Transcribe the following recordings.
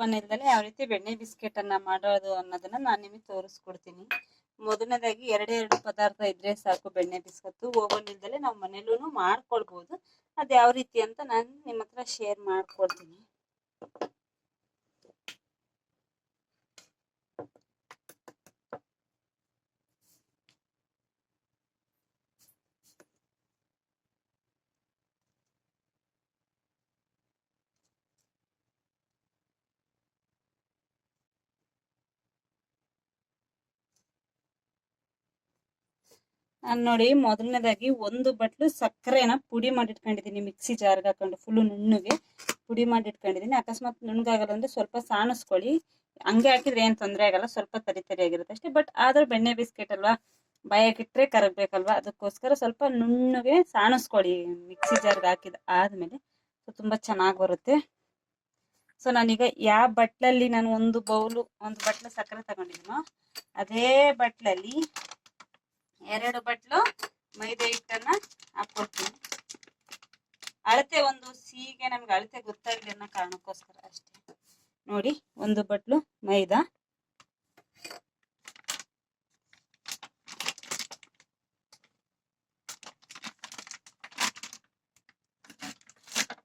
ಮನೆಯಲ್ಲೇ ಯಾವ ರೀತಿ ಬೆಣ್ಣೆ ಬಿಸ್ಕೆಟ್ ಅನ್ನ ಮಾಡೋದು ಅನ್ನೋದನ್ನ ನಾನು ನಿಮಗೆ ತೋರಿಸ್ಕೊಡ್ತೀನಿ. ಮೊದಲನೇದಾಗಿ ಎರಡೇ ಎರಡು ಪದಾರ್ಥ ಇದ್ರೆ ಸಾಕು ಬೆಣ್ಣೆ ಬಿಸ್ಕತ್ತು. ಓವನ್ ಇಲ್ದಲೆ ನಾವು ಮನೇಲೂ ಮಾಡ್ಕೊಳ್ಬಹುದು ಅದು ಯಾವ ರೀತಿ ಅಂತ ನಾನು ನಿಮ್ಮ ಹತ್ರ ಶೇರ್ ಮಾಡ್ಕೊಡ್ತೀನಿ. ನಾನು ನೋಡಿ ಮೊದಲನೇದಾಗಿ ಒಂದು ಬಟ್ಲು ಸಕ್ಕರೆನ ಪುಡಿ ಮಾಡಿ ಇಟ್ಕೊಂಡಿದ್ದೀನಿ ಮಿಕ್ಸಿ ಜಾರ್ಗೆ ಹಾಕೊಂಡು ಫುಲ್ಲು ನುಣ್ಣಗೆ ಪುಡಿ ಮಾಡಿ ಇಟ್ಕೊಂಡಿದ್ದೀನಿ ಅಕಸ್ಮಾತ್ ನುಣ್ಣಗಾಗಲ್ಲ ಅಂದರೆ ಸ್ವಲ್ಪ ಸಾಣಿಸ್ಕೊಳ್ಳಿ. ಹಂಗೆ ಹಾಕಿದ್ರೆ ಏನು ತೊಂದರೆ ಆಗಲ್ಲ, ಸ್ವಲ್ಪ ತರಿ ತರಿ ಆಗಿರುತ್ತೆ ಅಷ್ಟೇ. ಬಟ್ ಆದರೂ ಬೆಣ್ಣೆ ಬಿಸ್ಕೆಟ್ ಅಲ್ವಾ ಬಾಯಾಗಿಟ್ಟರೆ ಕರಗಬೇಕಲ್ವಾ? ಅದಕ್ಕೋಸ್ಕರ ಸ್ವಲ್ಪ ನುಣ್ಣಗೆ ಸಾಣಿಸ್ಕೊಳ್ಳಿ ಮಿಕ್ಸಿ ಜಾರ್ಗೆ ಹಾಕಿದ ಆದಮೇಲೆ. ಸೊ ತುಂಬ ಚೆನ್ನಾಗಿ ಬರುತ್ತೆ. ಸೊ ನಾನೀಗ ಯಾವ ಬಟ್ಲಲ್ಲಿ ನಾನು ಒಂದು ಬೌಲು, ಒಂದು ಬಟ್ಲು ಸಕ್ಕರೆ ತಗೊಂಡಿದ್ದೀನೋ ಅದೇ ಬಟ್ಲಲ್ಲಿ ಎರಡು ಬಟ್ಲು, ಮೈದಾ ಹಿಟ್ಟನ್ನ ಹಾಕೊಳ್ತೀನಿ ಅಳತೆ ಒಂದು ಸಿಹಿಗೆ ನಮ್ಗೆ ಅಳತೆ ಗೊತ್ತಾಗಲಿ ಅನ್ನೋ ಕಾರಣಕ್ಕೋಸ್ಕರ ಅಷ್ಟೇ. ನೋಡಿ, ಒಂದು ಬಟ್ಲು, ಮೈದಾ.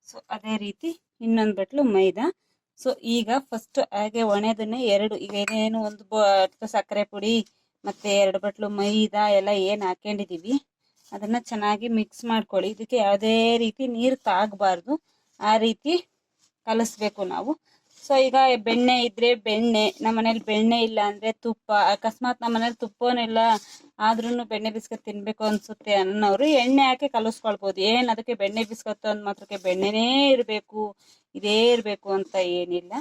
ಸೊ ಅದೇ ರೀತಿ ಇನ್ನೊಂದು ಬಟ್ಲು, ಮೈದಾ. ಸೊ ಈಗ ಫಸ್ಟ್ ಹಾಗೆ ಒಣೆದನ್ನೇ ಎರಡು, ಈಗ ಏನೇನು ಒಂದು ಸಕ್ಕರೆ ಪುಡಿ ಮತ್ತೆ ಎರಡು ಬಟ್ಲು ಮೈದಾ ಎಲ್ಲ ಏನು ಹಾಕೊಂಡಿದ್ದೀವಿ ಅದನ್ನು ಚೆನ್ನಾಗಿ ಮಿಕ್ಸ್ ಮಾಡ್ಕೊಳ್ಳಿ. ಇದಕ್ಕೆ ಯಾವುದೇ ರೀತಿ ನೀರು ತಾಗಬಾರ್ದು ಆ ರೀತಿ ಕಲಿಸ್ಬೇಕು ನಾವು. ಸೊ ಈಗ ಬೆಣ್ಣೆ ಇದ್ರೆ ಬೆಣ್ಣೆ, ನಮ್ಮ ಮನೇಲಿ ಬೆಣ್ಣೆ ಇಲ್ಲ ಅಂದರೆ ತುಪ್ಪ. ಅಕಸ್ಮಾತ್ ನಮ್ಮ ಮನೇಲಿ ತುಪ್ಪನಿಲ್ಲ ಆದ್ರೂ ಬೆಣ್ಣೆ ಬಿಸ್ಕತ್ ತಿನ್ಬೇಕು ಅನ್ಸುತ್ತೆ ಅನ್ನೋರು ಎಣ್ಣೆ ಹಾಕಿ ಕಲಿಸ್ಕೊಳ್ಬೋದು. ಏನು ಅದಕ್ಕೆ ಬೆಣ್ಣೆ ಬಿಸ್ಕತ್ತು ಅಂದ ಮಾತ್ರಕ್ಕೆ ಬೆಣ್ಣೆನೇ ಇರಬೇಕು, ಇದೇ ಇರಬೇಕು ಅಂತ ಏನಿಲ್ಲ.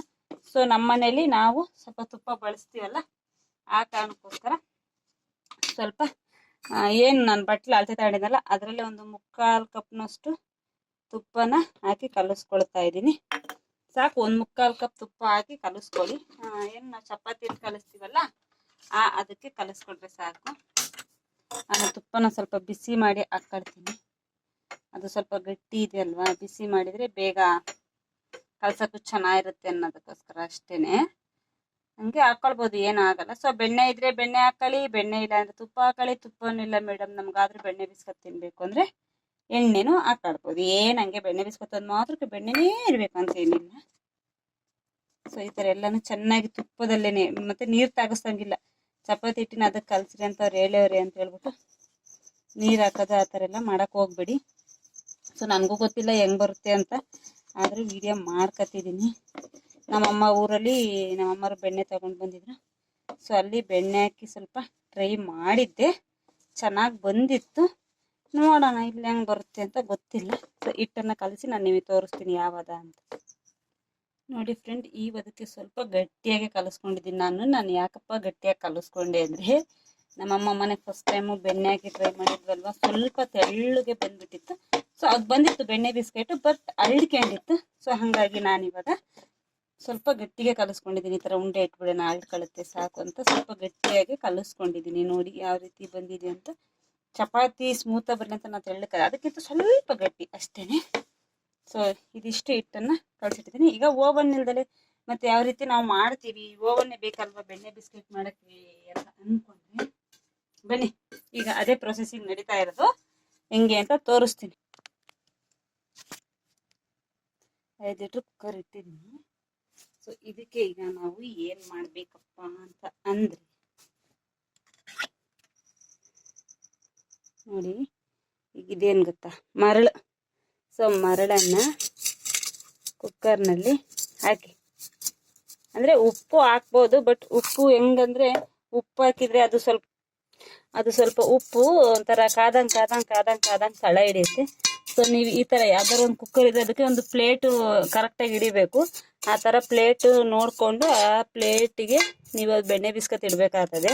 ಸೊ ನಮ್ಮ ಮನೇಲಿ ನಾವು ಸ್ವಲ್ಪ ತುಪ್ಪ ಬಳಸ್ತೀವಲ್ಲ, ಆ ಕಾರಣಕ್ಕೋಸ್ಕರ ಸ್ವಲ್ಪ ಏನು ನಾನು ಬಟ್ಲು ಅಳತೆ ತಗೊಂಡಿದ್ದಲ್ಲ ಅದರಲ್ಲೇ ಒಂದು ಮುಕ್ಕಾಲು ಕಪ್ನಷ್ಟು ತುಪ್ಪನ ಹಾಕಿ ಕಲಿಸ್ಕೊಳ್ತಾ ಇದ್ದೀನಿ. ಸಾಕು, ಒಂದು ಮುಕ್ಕಾಲು ಕಪ್ ತುಪ್ಪ ಹಾಕಿ ಕಲಿಸ್ಕೊಳ್ಳಿ. ಏನು ನಾವು ಚಪಾತಿ ಕಲಿಸ್ತೀವಲ್ಲ, ಆ, ಅದಕ್ಕೆ ಕಲಿಸ್ಕೊಂಡ್ರೆ ಸಾಕು. ನಾನು ತುಪ್ಪನ ಸ್ವಲ್ಪ ಬಿಸಿ ಮಾಡಿ ಹಾಕ್ಕೊಳ್ತೀನಿ ಅದು ಸ್ವಲ್ಪ ಗಟ್ಟಿ ಇದೆ ಅಲ್ವಾ, ಬಿಸಿ ಮಾಡಿದರೆ ಬೇಗ ಕಲ್ಸೋಕ್ಕೂ ಚೆನ್ನಾಗಿರುತ್ತೆ ಅನ್ನೋದಕ್ಕೋಸ್ಕರ ಅಷ್ಟೇನೆ. ಹಂಗೆ ಹಾಕೊಳ್ಬೋದು ಆಗಲ್ಲ. ಸೊ ಬೆಣ್ಣೆ ಇದ್ರೆ ಬೆಣ್ಣೆ ಹಾಕೊಳ್ಳಿ, ಬೆಣ್ಣೆ ಇಲ್ಲ ಅಂದ್ರೆ ತುಪ್ಪ ಹಾಕೊಳ್ಳಿ. ತುಪ್ಪನೂ ಇಲ್ಲ ಮೇಡಮ್ ನಮ್ಗಾದ್ರೂ ಬೆಣ್ಣೆ ಬಿಸ್ಕತ್ ತಿನ್ಬೇಕು ಅಂದ್ರೆ ಎಣ್ಣೆನೂ ಹಾಕೊಳ್ಬೋದು. ಏನು ಹಂಗೆ ಬೆಣ್ಣೆ ಬಿಸ್ಕತ್ ಅಂದ್ ಮಾತ್ರಕ್ಕೆ ಬೆಣ್ಣೆನೇ ಇರಬೇಕು ಅಂತ ಏನಿಲ್ಲ. ಸೊ ಈ ಥರ ಎಲ್ಲಾನು ಚೆನ್ನಾಗಿ ತುಪ್ಪದಲ್ಲೇನೆ, ಮತ್ತೆ ನೀರು ತಾಗಿಸ್ದಂಗಿಲ್ಲ. ಚಪಾತಿ ಹಿಟ್ಟಿನ ಅದಕ್ಕೆ ಕಲ್ಸ್ರಿ ಅಂತ ಅವ್ರು ಹೇಳೋರಿ ಅಂತ ಹೇಳ್ಬಿಟ್ಟು ನೀರು ಹಾಕೋದು ಆ ಥರ ಎಲ್ಲ ಮಾಡಕ್ ಹೋಗ್ಬೇಡಿ. ಸೊ ನನಗೂ ಗೊತ್ತಿಲ್ಲ ಹೆಂಗ್ ಬರುತ್ತೆ ಅಂತ, ಆದ್ರೆ ವಿಡಿಯೋ ಮಾಡ್ಕೊತಿದ್ದೀನಿ ನಮ್ಮಮ್ಮ ಊರಲ್ಲಿ ನಮ್ಮಮ್ಮರು ಬೆಣ್ಣೆ ತಗೊಂಡು ಬಂದಿದ್ರು. ಸೊ ಅಲ್ಲಿ ಬೆಣ್ಣೆ ಹಾಕಿ ಸ್ವಲ್ಪ ಟ್ರೈ ಮಾಡಿದ್ದೆ. ಚೆನ್ನಾಗಿ ಬಂದಿತ್ತು. ನೋಡೋಣ ಇಲ್ಲಿ ಹೆಂಗೆ ಬರುತ್ತೆ ಅಂತ ಗೊತ್ತಿಲ್ಲ. ಸೊ ಹಿಟ್ಟನ್ನು ಕಲಸಿ ನಾನು ನಿಮಗೆ ತೋರಿಸ್ತೀನಿ ಯಾವದ ಅಂತ. ನೋಡಿ ಫ್ರೆಂಡ್ ಈ ಅದಕ್ಕೆ ಸ್ವಲ್ಪ ಗಟ್ಟಿಯಾಗಿ ಕಲಸ್ಕೊಂಡಿದ್ದೀನಿ ನಾನು. ನಾನು ಯಾಕಪ್ಪ ಗಟ್ಟಿಯಾಗಿ ಕಲಸ್ಕೊಂಡೆ ಅಂದರೆ, ನಮ್ಮಮ್ಮ ಮನೆ ಫಸ್ಟ್ ಟೈಮು ಬೆಣ್ಣೆ ಹಾಕಿ ಟ್ರೈ ಮಾಡಿದ್ವಲ್ವ? ಸ್ವಲ್ಪ ತೆಳ್ಳಗೆ ಬಂದ್ಬಿಟ್ಟಿತ್ತು. ಸೊ ಅದು ಬಂದಿತ್ತು ಬೆಣ್ಣೆ ಬಿಸ್ಕೆಟು ಬಟ್ ಅಳ್ಕೊಂಡಿತ್ತು ಸೊ ಹಾಗಾಗಿ ನಾನಿವಾಗ ಸ್ವಲ್ಪ ಗಟ್ಟಿಗೆ ಕಲಿಸ್ಕೊಂಡಿದ್ದೀನಿ, ಈ ಥರ ಉಂಡೆ ಇಟ್ಬಿಡೋಣ ಕಳುತ್ತೆ ಸಾಕು ಅಂತ ಸ್ವಲ್ಪ ಗಟ್ಟಿಯಾಗಿ ಕಲಿಸ್ಕೊಂಡಿದ್ದೀನಿ ನೋಡಿ ಯಾವ ರೀತಿ ಬಂದಿದೆ ಅಂತ. ಚಪಾತಿ ಸ್ಮೂತಾಗಿ ಬರಲಿ ಅಂತ ನಾನು ತೆಳ್ಳಕ ಅದಕ್ಕಿಂತ ಸ್ವಲ್ಪ ಗಟ್ಟಿ ಅಷ್ಟೇ ಸೊ ಇದಿಷ್ಟು ಹಿಟ್ಟನ್ನು ಕಳಿಸಿಟ್ಟಿದ್ದೀನಿ. ಈಗ ಓವನ್ ಇಲ್ದಲೆ ಮತ್ತೆ ಯಾವ ರೀತಿ ನಾವು ಮಾಡ್ತೀವಿ ಓವನ್ನೇ ಬೇಕಲ್ವಾ ಬೆಣ್ಣೆ ಬಿಸ್ಕೆಟ್ ಮಾಡೋಕ್ಕೆ ಅಂತ ಅಂದ್ಕೊಂಡ್ರೆ ಬನ್ನಿ, ಈಗ ಅದೇ ಪ್ರೊಸೆಸಿಂಗ್ ನಡೀತಾ ಇರೋದು. ಹೆಂಗೆ ಅಂತ ತೋರಿಸ್ತೀನಿ. ಐದು ಲೀಟ್ರ್ ಕುಕ್ಕರ್ ಇಟ್ಟಿದ್ದೀನಿ. ಸೊ ಇದಕ್ಕೆ ಈಗ ನಾವು ಏನ್ ಮಾಡ್ಬೇಕಪ್ಪ ಅಂತ ಅಂದ್ರೆ ನೋಡಿ, ಈಗ ಇದೇನು ಗೊತ್ತಾ? ಮರಳು. ಸೊ ಮರಳನ್ನ ಕುಕ್ಕರ್ನಲ್ಲಿ ಹಾಕಿ. ಅಂದ್ರೆ ಉಪ್ಪು ಹಾಕ್ಬೋದು ಬಟ್ ಉಪ್ಪು ಹೆಂಗಂದ್ರೆ ಉಪ್ಪು ಹಾಕಿದ್ರೆ ಅದು ಸ್ವಲ್ಪ ಅದು ಸ್ವಲ್ಪ ಉಪ್ಪು ಒಂಥರ ಕಾದಂಗ್ ಕಾದಂಗ್ ಕಾದಂಗ್ ಕಾದಂಗ್ ತಳ ಹಿಡಿಯುತ್ತೆ. ಸೊ ನೀವು ಈ ತರ ಯಾವ್ದಾರು ಒಂದು ಕುಕ್ಕರ್ ಇದೆ ಅದಕ್ಕೆ ಒಂದು ಪ್ಲೇಟು ಕರೆಕ್ಟಾಗಿ ಹಿಡಿಬೇಕು. ಆ ಥರ ಪ್ಲೇಟು ನೋಡಿಕೊಂಡು ಆ ಪ್ಲೇಟಿಗೆ ನೀವು ಅದು ಬೆಣ್ಣೆ ಬಿಸ್ಕತ್ ಇಡಬೇಕಾಗ್ತದೆ.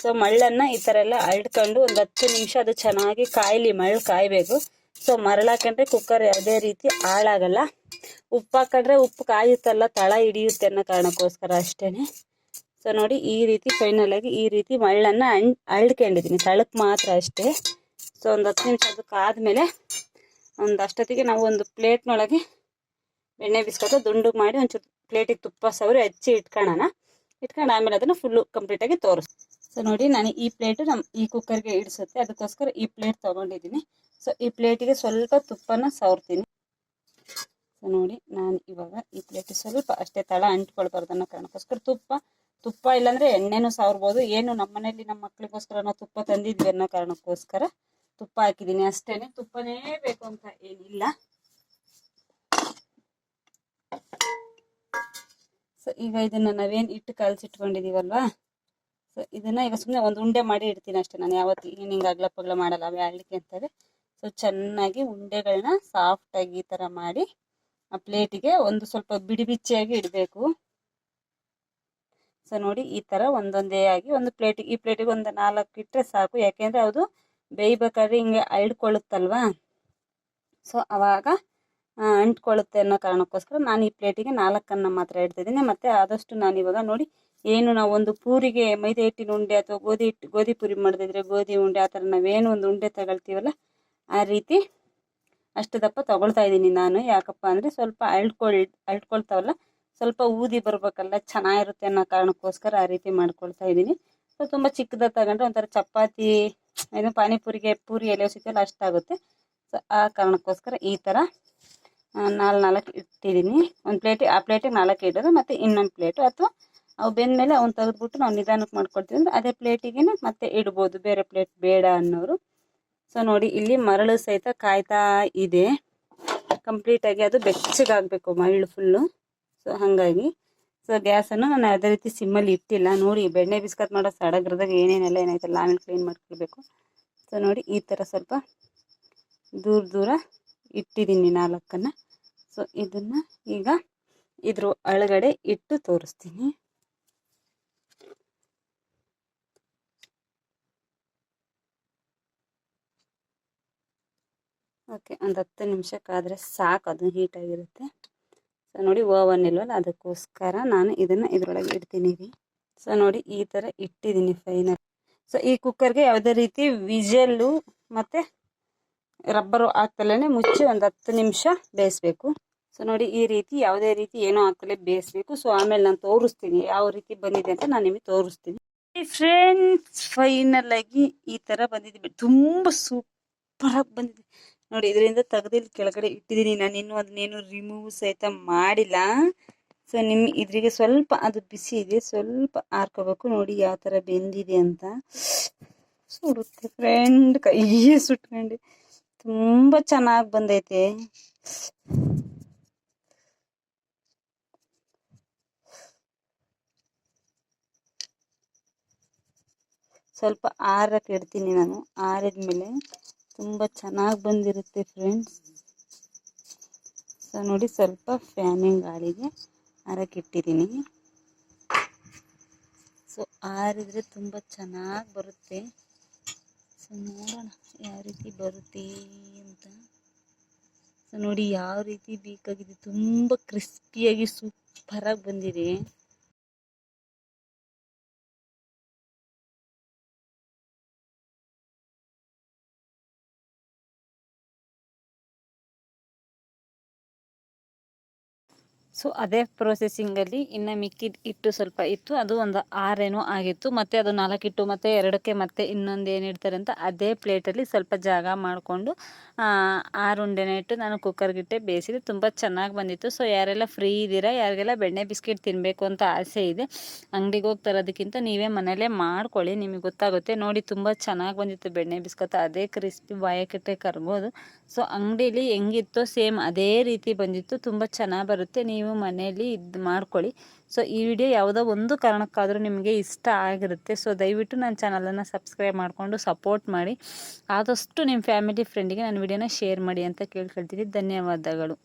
ಸೊ ಮಳ್ಳನ್ನು ಈ ಥರ ಎಲ್ಲ ಅಳ್ಕೊಂಡು ಒಂದು ಹತ್ತು ನಿಮಿಷ ಅದು ಚೆನ್ನಾಗಿ ಕಾಯಲಿ ಮಳ್ಳು ಕಾಯಬೇಕು. ಸೊ ಮರಳಾಕಂಡ್ರೆ ಕುಕ್ಕರ್ ಯಾವುದೇ ರೀತಿ ಹಾಳಾಗಲ್ಲ. ಉಪ್ಪು ಹಾಕೊಂಡ್ರೆ ಉಪ್ಪು ಕಾಯುತ್ತಲ್ಲ, ತಳ ಹಿಡಿಯುತ್ತೆ ಅನ್ನೋ ಕಾರಣಕ್ಕೋಸ್ಕರ ಅಷ್ಟೇ ಸೊ ನೋಡಿ ಈ ರೀತಿ ಫೈನಲ್ ಆಗಿ ಈ ರೀತಿ ಮಳ್ಳನ್ನು ಅಣ್ ಅಳ್ಕೊಂಡಿದ್ದೀನಿ. ತಳಕ್ಕೆ ಮಾತ್ರ ಅಷ್ಟೇ. ಸೊ ಒಂದು ಹತ್ತು ನಿಮಿಷ ಅದಕ್ಕೆ ಆದಮೇಲೆ ಒಂದು ಅಷ್ಟೊತ್ತಿಗೆ ನಾವು ಒಂದು ಪ್ಲೇಟ್ನೊಳಗೆ ಎಣ್ಣೆ ಬಿಸ್ಕೊತ ದುಂಡು ಮಾಡಿ ಒಂಚೂರು ಪ್ಲೇಟಿಗೆ ತುಪ್ಪ, ಸವರಿ ಹಚ್ಚಿ ಇಟ್ಕೊಳ್ಳೋಣ ಇಟ್ಕೊಂಡು ಆಮೇಲೆ ಅದನ್ನು ಫುಲ್ಲು ಕಂಪ್ಲೀಟಾಗಿ ತೋರಿಸ್. ಸೊ ನೋಡಿ ನಾನು ಈ ಪ್ಲೇಟು ನಮ್ಮ ಈ ಕುಕ್ಕರ್ಗೆ ಇಡಿಸುತ್ತೆ. ಅದಕ್ಕೋಸ್ಕರ ಈ ಪ್ಲೇಟ್ ತೊಗೊಂಡಿದ್ದೀನಿ. ಸೊ ಈ ಪ್ಲೇಟಿಗೆ ಸ್ವಲ್ಪ ತುಪ್ಪನ ಸವರ್ತೀನಿ. ಸೊ ನೋಡಿ ನಾನು ಇವಾಗ ಈ ಪ್ಲೇಟಿಗೆ ಸ್ವಲ್ಪ ಅಷ್ಟೇ ತಳ ಅಂಟ್ಕೊಳ್ಬಾರ್ದು ಅನ್ನೋ ಕಾರಣಕ್ಕೋಸ್ಕರ ತುಪ್ಪ ತುಪ್ಪ ಇಲ್ಲಾಂದರೆ ಎಣ್ಣೆನೂ ಸಾವ್ರಬೋದು. ಏನು ನಮ್ಮ ಮನೇಲಿ ನಮ್ಮ ಮಕ್ಳಿಗೋಸ್ಕರ ನಾವು ತುಪ್ಪ ತಂದಿದ್ವಿ ಅನ್ನೋ ಕಾರಣಕ್ಕೋಸ್ಕರ ತುಪ್ಪ ಹಾಕಿದ್ದೀನಿ. ಅಷ್ಟೇನೆ, ತುಪ್ಪನೇ ಬೇಕು ಅಂತ ಏನಿಲ್ಲ. ಸೊ ಈಗ ಇದನ್ನ ನಾವೇನು ಇಟ್ಟು ಕಲಸಿಟ್ಕೊಂಡಿದೀವಲ್ವಾ? ಸೊ ಇದನ್ನ ಈಗ ಸುಮ್ಮನೆ ಒಂದು ಉಂಡೆ ಮಾಡಿ ಇಡ್ತೀನಿ ಅಷ್ಟೇ. ನಾನು ಯಾವತ್ತು ಹಿಂಗೆ ಅಗ್ಲ ಪಗ್ಲ ಮಾಡಲ್ಲ ಆಡ್ಲಿಕ್ಕೆ ಅಂತವೆ ಸೊ ಚೆನ್ನಾಗಿ ಉಂಡೆಗಳನ್ನ ಸಾಫ್ಟಾಗಿ ಈ ಥರ ಮಾಡಿ ಆ ಪ್ಲೇಟಿಗೆ ಒಂದು ಸ್ವಲ್ಪ ಬಿಡಿ ಬಿಚ್ಚಿಯಾಗಿ ಇಡಬೇಕು. ಸೊ ನೋಡಿ ಈ ಥರ ಒಂದೊಂದೇ ಆಗಿ ಒಂದು ಪ್ಲೇಟಿಗೆ ಈ ಪ್ಲೇಟಿಗೆ ಒಂದು ನಾಲ್ಕು ಇಟ್ಟರೆ ಸಾಕು. ಯಾಕೆಂದರೆ ಅದು ಬೇಯ್ಬೇಕಾದ್ರೆ ಹಿಂಗೆ ಅಳ್ಕೊಳ್ಳುತ್ತಲ್ವಾ? ಸೊ ಅವಾಗ ಅಂಟ್ಕೊಳ್ಳುತ್ತೆ ಅನ್ನೋ ಕಾರಣಕ್ಕೋಸ್ಕರ ನಾನು ಈ ಪ್ಲೇಟಿಗೆ ನಾಲ್ಕನ್ನು ಮಾತ್ರ ಇಡ್ತಿದ್ದೀನಿ. ಮತ್ತು ಆದಷ್ಟು ನಾನು ಇವಾಗ ನೋಡಿ ಏನು ನಾವು ಒಂದು ಪೂರಿಗೆ ಮೈದೆ ಹಿಟ್ಟಿನ ಉಂಡೆ ಅಥವಾ ಗೋಧಿ ಹಿಟ್ಟು ಗೋಧಿ ಪೂರಿ ಮಾಡಿದ್ರೆ ಗೋಧಿ ಉಂಡೆ ಆ ಥರ ನಾವೇನು ಒಂದು ಉಂಡೆ ತಗೊಳ್ತೀವಲ್ಲ, ಆ ರೀತಿ ಅಷ್ಟು ದಪ್ಪ ತೊಗೊಳ್ತಾ ಇದ್ದೀನಿ ನಾನು. ಯಾಕಪ್ಪ ಅಂದರೆ ಸ್ವಲ್ಪ ಅಳ್ಕೊಳ್, ಅಳ್ಕೊಳ್ತಾವಲ್ಲ, ಸ್ವಲ್ಪ ಊದಿ ಬರಬೇಕಲ್ಲ, ಚೆನ್ನಾಗಿರುತ್ತೆ ಅನ್ನೋ ಕಾರಣಕ್ಕೋಸ್ಕರ ಆ ರೀತಿ ಮಾಡ್ಕೊಳ್ತಾ ಇದ್ದೀನಿ. ಸೊ ತುಂಬ ಚಿಕ್ಕದಾಗಿ ತಗೊಂಡ್ರೆ ಒಂಥರ ಚಪಾತಿ ಏನು ಪಾನಿಪುರಿಗೆ ಪೂರಿ ಎಲೆ ಸಿಕ್ಕಲ್ಲ ಅಷ್ಟಾಗುತ್ತೆ. ಸೊ ಆ ಕಾರಣಕ್ಕೋಸ್ಕರ ಈ ಥರ ನಾಲ್ಕು ನಾಲ್ಕು ಇಟ್ಟಿದ್ದೀನಿ. ಒಂದು ಪ್ಲೇಟ್, ಆ ಪ್ಲೇಟಿಗೆ ನಾಲ್ಕು ಇಡೋದು, ಮತ್ತು ಇನ್ನೊಂದು ಪ್ಲೇಟು. ಅಥವಾ ಅವು ಬೆಂದಮೇಲೆ ಅವ್ನು ತೆಗೆದ್ಬಿಟ್ಟು ನಾವು ನಿಧಾನಕ್ಕೆ ಮಾಡ್ಕೊಡ್ತೀವಿ ಅಂದರೆ ಅದೇ ಪ್ಲೇಟಿಗೆ ಮತ್ತೆ ಇಡ್ಬೋದು. ಬೇರೆ ಪ್ಲೇಟ್ ಬೇಡ ಅನ್ನೋರು. ಸೊ ನೋಡಿ, ಇಲ್ಲಿ ಮರಳು ಸಹಿತ ಕಾಯ್ತಾ ಇದೆ. ಕಂಪ್ಲೀಟಾಗಿ ಅದು ಬೆಚ್ಚಗಾಗಬೇಕು ಮರಳು ಫುಲ್ಲು ಸೊ ಹಾಗಾಗಿ ಗ್ಯಾಸನ್ನು ನಾನು ಯಾವುದೇ ರೀತಿ ಸಿಮ್ಮಲ್ಲಿ ಇಟ್ಟಿಲ್ಲ. ನೋಡಿ, ಬೆಣ್ಣೆ ಬಿಸ್ಕತ್ ಮಾಡೋ ಸಡಗ್ರದಾಗ ಏನೇನೆಲ್ಲ ಏನಾಯ್ತಲ್ಲ, ಆಮೇಲೆ ಕ್ಲೀನ್ ಮಾಡ್ಕೊಳ್ಬೇಕು. ಸೊ ನೋಡಿ, ಈ ಥರ ಸ್ವಲ್ಪ ದೂರ ದೂರ ಇಟ್ಟಿದ್ದೀನಿ ನಾಲ್ಕನ್ನು. ಸೊ ಇದನ್ನು ಈಗ ಇದ್ರ ಒಳಗಡೆ ಇಟ್ಟು ತೋರಿಸ್ತೀನಿ. ಓಕೆ ಒಂದು ಹತ್ತು ನಿಮಿಷಕ್ಕಾದರೆ ಸಾಕು, ಅದು ಹೀಟಾಗಿರುತ್ತೆ ಸೊ ನೋಡಿ ಓವನ್ ಇಲ್ವಲ್ಲ? ಅದಕ್ಕೋಸ್ಕರ ನಾನು ಇದನ್ನು ಇದರೊಳಗೆ ಇಡ್ತೀನಿ ರೀ. ಸೊ ನೋಡಿ, ಈ ಥರ ಇಟ್ಟಿದ್ದೀನಿ ಫೈನಲ್ ಸೊ ಈ ಕುಕ್ಕರ್ಗೆ ಯಾವುದೇ ರೀತಿ ವಿಜಲ್ಲು ಮತ್ತು ರಬ್ಬರು ಹಾಕ್ತಲೇ ಮುಚ್ಚಿ ಒಂದು ಹತ್ತು ನಿಮಿಷ ಬೇಯಿಸ್ಬೇಕು. ಸೊ ನೋಡಿ, ಈ ರೀತಿ ಯಾವುದೇ ರೀತಿ ಏನೋ ಹಾಕ್ತಲೇ ಬೇಯಿಸ್ಬೇಕು. ಸೊ ಆಮೇಲೆ ನಾನು ತೋರಿಸ್ತೀನಿ ಯಾವ ರೀತಿ ಬಂದಿದೆ ಅಂತ ನಾನು ನಿಮಗೆ ತೋರಿಸ್ತೀನಿ. ಫ್ರೆಂಡ್ಸ್ ಫೈನಲ್ ಆಗಿ ಈ ಥರ ಬಂದಿದೆ. ತುಂಬ ಸೂಪರಾಗಿ ಬಂದಿದೆ. ನೋಡಿ, ಇದರಿಂದ ತೆಗೆದಿಲ್ ಕೆಳಗಡೆ ಇಟ್ಟಿದ್ದೀನಿ ನಾನು. ಇನ್ನೂ ಅದನ್ನೇನು ರಿಮೂವ್ ಸಹಿತ ಮಾಡಿಲ್ಲ. ಸೊ ನಿಮ್ಮ ಇದ್ರಿಗೆ ಸ್ವಲ್ಪ ಅದು ಬಿಸಿ ಇದೆ. ಸ್ವಲ್ಪ ಹಾರ್ಕೋಬೇಕು ನೋಡಿ, ಯಾವ ಥರ ಬೆಂದಿದೆ ಅಂತ. ಸುಡುತ್ತೆ ಫ್ರೆಂಡ್ ಕೈಯೇ ಸುಟ್ಕೊಂಡು. ತುಂಬ ಚೆನ್ನಾಗಿ ಬಂದೈತೆ. ಸ್ವಲ್ಪ ಆರಕ್ಕೆ ಇಡ್ತೀನಿ ನಾನು. ಆರಿದ ಮೇಲೆ ತುಂಬ ಚೆನ್ನಾಗಿ ಬಂದಿರುತ್ತೆ ಫ್ರೆಂಡ್ಸ್ ಸೊ ನೋಡಿ ಸ್ವಲ್ಪ ಫ್ಯಾನಿಂಗ್ ಗಾಳಿಗೆ ಇಟ್ಟಿದ್ದೀನಿ ಸೊ ಆರಿದ್ರೆ ತುಂಬ ಚೆನ್ನಾಗಿ ಬರುತ್ತೆ. ಸೊ ನೋಡೋಣ ಯಾವ ರೀತಿ ಬರುತ್ತೆ ಅಂತ. ಸೊ ನೋಡಿ ಯಾವ ರೀತಿ ಬೇಕಾಗಿದೆ. ತುಂಬ ಕ್ರಿಸ್ಪಿಯಾಗಿ ಸೂಪರಾಗಿ ಬಂದಿದೆ. ಸೊ ಅದೇ ಪ್ರೊಸೆಸಿಂಗಲ್ಲಿ ಇನ್ನು ಮಿಕ್ಕಿದ ಇಟ್ಟು ಸ್ವಲ್ಪ ಇತ್ತು. ಅದು ಒಂದು ಆರೇನೋ ಆಗಿತ್ತು. ಮತ್ತು ಅದು ನಾಲ್ಕು ಇಟ್ಟು ಮತ್ತು ಎರಡಕ್ಕೆ ಮತ್ತೆ ಇನ್ನೊಂದು ಏನು ಇಡ್ತಾರೆ ಅಂತ ಅದೇ ಪ್ಲೇಟಲ್ಲಿ ಸ್ವಲ್ಪ ಜಾಗ ಮಾಡಿಕೊಂಡು ಆರು ಉಂಡೆನ ಇಟ್ಟು ನಾನು ಕುಕ್ಕರ್ಗಿಟ್ಟೆ ಬೇಯಿಸಿದೆ. ತುಂಬ ಚೆನ್ನಾಗಿ ಬಂದಿತ್ತು. ಸೊ ಯಾರೆಲ್ಲ ಫ್ರೀ ಇದ್ದೀರಾ, ಯಾರಿಗೆಲ್ಲ ಬೆಣ್ಣೆ ಬಿಸ್ಕೆಟ್ ತಿನ್ನಬೇಕು ಅಂತ ಆಸೆ ಇದೆ, ಅಂಗಡಿಗೆ ಹೋಗಿ ತರೋದಕ್ಕಿಂತ ನೀವೇ ಮನೆಯಲ್ಲೇ ಮಾಡ್ಕೊಳ್ಳಿ. ನಿಮಗೆ ಗೊತ್ತಾಗುತ್ತೆ. ನೋಡಿ ತುಂಬ ಚೆನ್ನಾಗಿ ಬಂದಿತ್ತು ಬೆಣ್ಣೆ ಬಿಸ್ಕತ್. ಅದೇ ಕ್ರಿಸ್ಪಿ ಬಾಯಕಟ್ಟೆ ಕರ್ಬೋದು. ಸೊ ಅಂಗಡೀಲಿ ಹೆಂಗಿತ್ತೋ ಸೇಮ್ ಅದೇ ರೀತಿ ಬಂದಿತ್ತು. ತುಂಬ ಚೆನ್ನಾಗಿ ಬರುತ್ತೆ. ನೀವು ನೀವು ಮನೆಯಲ್ಲಿ ಇದು ಮಾಡ್ಕೊಳ್ಳಿ. ಸೊ ಈ ವಿಡಿಯೋ ಯಾವುದೋ ಒಂದು ಕಾರಣಕ್ಕಾದರೂ ನಿಮಗೆ ಇಷ್ಟ ಆಗಿರುತ್ತೆ. ಸೊ ದಯವಿಟ್ಟು ನನ್ನ ಚಾನಲನ್ನು ಸಬ್ಸ್ಕ್ರೈಬ್ ಮಾಡಿಕೊಂಡು ಸಪೋರ್ಟ್ ಮಾಡಿ. ಆದಷ್ಟು ನಿಮ್ಮ ಫ್ಯಾಮಿಲಿ ಫ್ರೆಂಡಿಗೆ ನನ್ನ ವಿಡಿಯೋನ ಶೇರ್ ಮಾಡಿ ಅಂತ ಕೇಳ್ಕೊಳ್ತೀನಿ. ಧನ್ಯವಾದಗಳು.